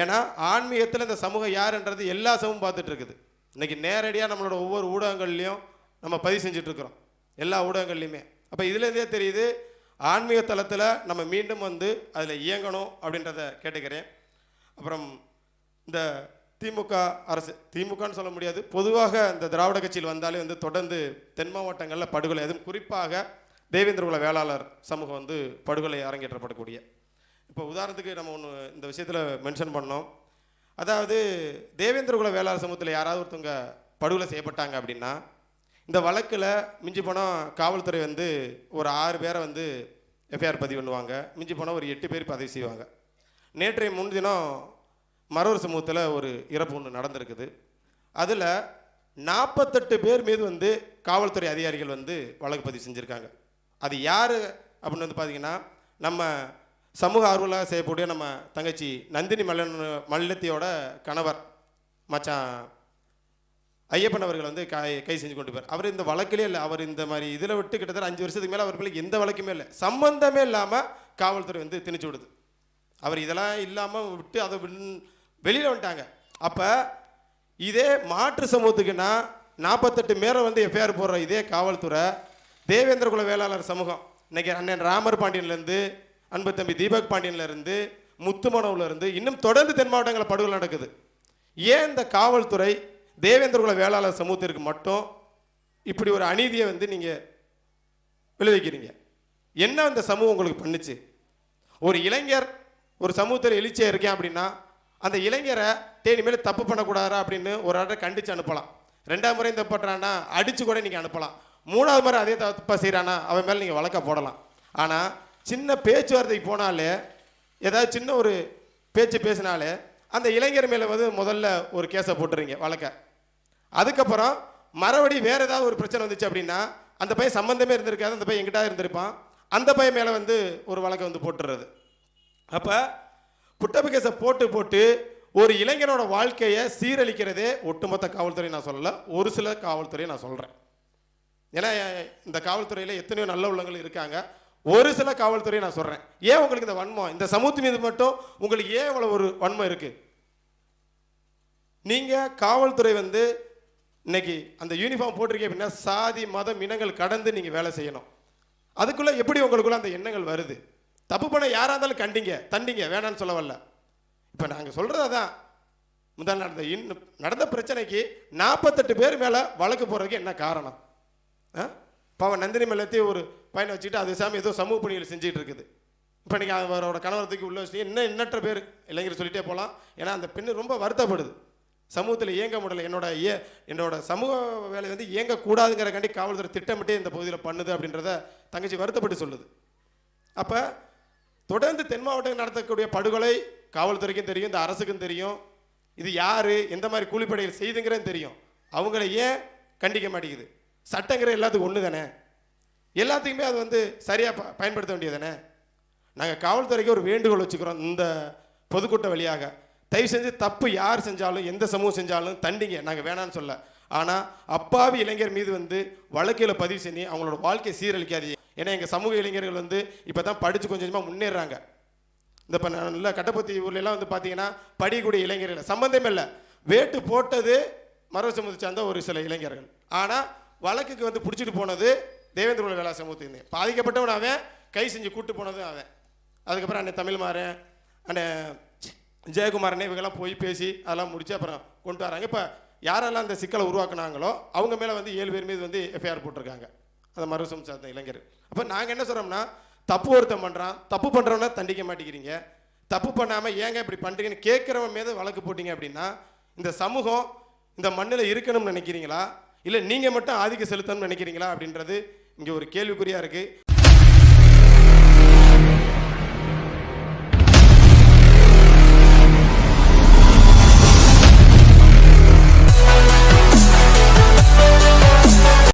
ஏன்னா ஆன்மீகத்தில் இந்த சமூகம் யாருன்றது எல்லா சமூகம் பார்த்துட்டு இருக்குது இன்றைக்கி நேரடியாக நம்மளோட ஒவ்வொரு ஊடகங்கள்லையும் நம்ம பதிவு செஞ்சிட்ருக்குறோம். எல்லா ஊடகங்கள்லையுமே. அப்போ இதுலேருந்தே தெரியுது ஆன்மீக தளத்தில் நம்ம மீண்டும் வந்து அதில் இயங்கணும் அப்படின்றத கேட்டுக்கிறேன். அப்புறம் இந்த திமுக அரசு திமுகன்னு சொல்ல முடியாது பொதுவாக இந்த திராவிட கட்சியில் வந்தாலே வந்து தொடர்ந்து தென் மாவட்டங்களில் படுகொலை. அதுவும் குறிப்பாக தேவேந்திரகுல வேளாளர் சமூகம் வந்து படுகொலை அரங்கேற்றப்படக்கூடிய இப்போ உதாரணத்துக்கு நம்ம ஒன்று இந்த விஷயத்தில் மென்ஷன் பண்ணோம். அதாவது தேவேந்திரகுல வேளாளர் சமூகத்தில் யாராவது ஒருத்தவங்க படுகொலை செய்யப்பட்டாங்க அப்படின்னா இந்த வழக்கில் மிஞ்சி போனால் காவல்துறை வந்து ஒரு ஆறு பேரை வந்து எஃப்ஐஆர் பதிவு பண்ணுவாங்க. மிஞ்சி போனால் ஒரு எட்டு பேர் பதிவு செய்வாங்க. நேற்றைய முன்தினம் மரவர் சமூகத்தில் ஒரு இறப்பு ஒன்று நடந்திருக்குது. அதில் நாற்பத்தெட்டு பேர் மீது வந்து காவல்துறை அதிகாரிகள் வந்து வழக்கு பதிவு செஞ்சுருக்காங்க. அது யார் அப்படின்னு வந்து பார்த்தீங்கன்னா நம்ம சமூக ஆர்வலாக செய்யக்கூடிய நம்ம தங்கச்சி நந்தினி மல்லன் மல்லத்தியோட கணவர் மச்சான் ஐயப்பன் அவர்கள் வந்து கை கை செஞ்சு கொண்டு போய் அவர் இந்த வழக்கிலே இல்லை. அவர் இந்த மாதிரி இதில் விட்டு கிட்டத்தட்ட அஞ்சு வருஷத்துக்கு மேலே அவர் மேலே எந்த வழக்குமே இல்லை. சம்பந்தமே இல்லாமல் காவல்துறை வந்து திணிச்சு விடுது. அவர் இதெல்லாம் இல்லாமல் விட்டு அதை வெளியில் வந்துட்டாங்க. அப்போ இதே மாற்று சமூகத்துக்குன்னா நாற்பத்தெட்டு மேலே வந்து எஃப்ஐஆர் போடுற இதே காவல்துறை தேவேந்திர குல வேளாளர் சமூகம். இன்றைக்கி அண்ணன் ராமர் பாண்டியன்லேருந்து அன்பு தம்பி தீபக் பாண்டியன்லேருந்து முத்துமணவுலேருந்து இன்னும் தொடர்ந்து தென் மாவட்டங்களில் படுகொலை நடக்குது. ஏன் இந்த காவல்துறை தேவேந்திரகுல வேளாளர் சமூகத்திற்கு மட்டும் இப்படி ஒரு அநீதியை வந்து நீங்கள் விளைவிக்கிறீங்க? என்ன அந்த சமூகம் உங்களுக்கு பண்ணுச்சு? ஒரு இளைஞர் ஒரு சமூகத்தில் எழுச்சியாக இருக்கேன் அப்படின்னா அந்த இளைஞரை தேனி மேலே தப்பு பண்ணக்கூடாதா அப்படின்னு ஒரு ஆட்டை கண்டித்து அனுப்பலாம். ரெண்டாவது முறையும் தப்பு பண்ணுறான்னா அடித்து கூட நீங்கள் அனுப்பலாம். மூணாவது முறை அதே தப்பாக செய்கிறானா அவன் மேலே நீங்கள் வழக்க போடலாம். ஆனால் சின்ன பேச்சுவார்த்தைக்கு போனாலே ஏதாவது சின்ன ஒரு பேச்சு பேசினாலே அந்த இளைஞர் மேலே வந்து முதல்ல ஒரு கேஸை போட்டுறீங்க வழக்க. அதுக்கப்புறம் மறுபடி வேறு ஏதாவது ஒரு பிரச்சனை வந்துச்சு அப்படின்னா அந்த பையன் சம்மந்தமே இருந்திருக்காது அந்த பையன் எங்கிட்ட இருந்திருப்பான். அந்த பையன் மேலே வந்து ஒரு வழக்கை வந்து போட்டுடுறது அப்போ புட்டப்பு கேஸை போட்டு போட்டு ஒரு இளைஞனோட வாழ்க்கையை சீரழிக்கிறதே ஒட்டுமொத்த காவல்துறை நான் சொல்லலை ஒரு சில காவல்துறையை நான் சொல்கிறேன் ஏன்னா இந்த காவல்துறையில் எத்தனையோ நல்ல உள்ளங்கள் இருக்காங்க. ஒரு சில காவல்துறையை நான் சொல்கிறேன் ஏன் உங்களுக்கு இந்த வன்மம்? இந்த சமூகத்து மீது மட்டும் உங்களுக்கு ஏன் இவ்வளோ ஒரு வன்மம் இருக்குது நீங்கள் காவல்துறை வந்து இன்னைக்கு அந்த யூனிஃபார்ம் போட்டிருக்கீங்க அப்படின்னா சாதி மதம் இனங்கள் கடந்து நீங்கள் வேலை செய்யணும். அதுக்குள்ளே எப்படி உங்களுக்குள்ள அந்த எண்ணங்கள் வருது? தப்பு பண்ண யாராக இருந்தாலும் கண்டிங்க தண்டிங்க வேணான்னு சொல்ல வரல. இப்போ நாங்கள் சொல்கிறது தான் முதல் நடந்த இன்னும் நடந்த பிரச்சனைக்கு நாற்பத்தெட்டு பேர் மேலே வழக்கு போடுறதுக்கு என்ன காரணம்? ஆ? பாவம் நந்தினி மேலத்தையும் ஒரு பையனை வச்சுக்கிட்டு அது சாமி ஏதோ சமூக பணிகள் செஞ்சுட்டு இருக்குது. இப்போ நீங்கள் அவரோட கணவரத்துக்கு உள்ள வச்சு இன்னும் எண்ணற்ற பேர்? இளைஞர் சொல்லிட்டே போகலாம் ஏன்னா அந்த பெண்ணு ரொம்ப வருத்தப்படுது. சமூகத்தில் இயங்க முடியல. என்னோட ஏ என்னோட சமூக வேலை வந்து இயங்கக்கூடாதுங்கிறக்காண்டி காவல்துறை திட்டமிட்டே இந்த பகுதியில் பண்ணுது அப்படின்றத தங்கச்சி வருத்தப்பட்டு சொல்லுது. அப்போ தொடர்ந்து தென் மாவட்டம் நடத்தக்கூடிய படுகொலை காவல்துறைக்கும் தெரியும் இந்த அரசுக்கும் தெரியும். இது யார் எந்த மாதிரி கூலிப்படைகள் செய்துங்கிறது தெரியும். அவங்கள ஏன் கண்டிக்க மாட்டேங்குது? சட்டங்கிற எல்லாத்துக்கும் ஒன்று தானே எல்லாத்துக்குமே அது வந்து சரியாக ப பயன்படுத்த வேண்டியது தானே நாங்கள் காவல்துறைக்கு ஒரு வேண்டுகோள் வச்சுக்கிறோம் இந்த பொதுக்கூட்டம் வழியாக. தயவு செஞ்சு தப்பு யார் செஞ்சாலும் எந்த சமூகம் செஞ்சாலும் தண்டிங்க. நாங்கள் வேணான்னு சொல்ல. ஆனால் அப்பாவி இளைஞர் மீது வந்து வழக்கில் பதிவு செஞ்சு அவங்களோட வாழ்க்கையை சீரழிக்காதீங்க. ஏன்னா எங்கள் சமூக இளைஞர்கள் வந்து இப்போ தான் படித்து கொஞ்சம் கொஞ்சமாக முன்னேறாங்க. இந்த இப்போ நல்ல கட்டப்பத்தி ஊர்லலாம் வந்து பார்த்தீங்கன்னா படிக்கூடிய இளைஞர்கள். சம்பந்தமே இல்லை. வேட்டு போட்டது மரபு சமூகத்தை சார்ந்த ஒரு சில இளைஞர்கள். ஆனால் வழக்குக்கு வந்து பிடிச்சிட்டு போனது தேவேந்திர குல வேளா சமூகத்தின் பாதிக்கப்பட்டவன் அவன் கை செஞ்சு கூட்டு போனதும் அவன். அதுக்கப்புறம் அண்ணன் தமிழ்மாறன் அண்ணன் ஜெயக்குமாரனே இவங்கெல்லாம் போய் பேசி அதெல்லாம் முடிச்சு அப்புறம் கொண்டு வராங்க. இப்போ யாரெல்லாம் அந்த சிக்கலை உருவாக்குனாங்களோ அவங்க மேலே வந்து ஏழு பேர் மீது வந்து எஃப்ஐஆர் போட்டிருக்காங்க. அந்த மறுசம் சார்ந்த இளைஞர். அப்போ நாங்கள் என்ன சொல்கிறோம்னா தப்பு ஒருத்தன் பண்ணுறான் தப்பு பண்ணுறவன தண்டிக்க மாட்டேங்கிறீங்க. தப்பு பண்ணாமல் ஏங்க இப்படி பண்ணுறீங்கன்னு கேட்குறவன் மீது வழக்கு போட்டீங்க அப்படின்னா இந்த சமூகம் இந்த மண்ணில் இருக்கணும்னு நினைக்கிறீங்களா? இல்லை நீங்கள் மட்டும் ஆதிக்கம் செலுத்தணும்னு நினைக்கிறீங்களா அப்படின்றது இங்கே ஒரு கேள்விக்குறியாக இருக்குது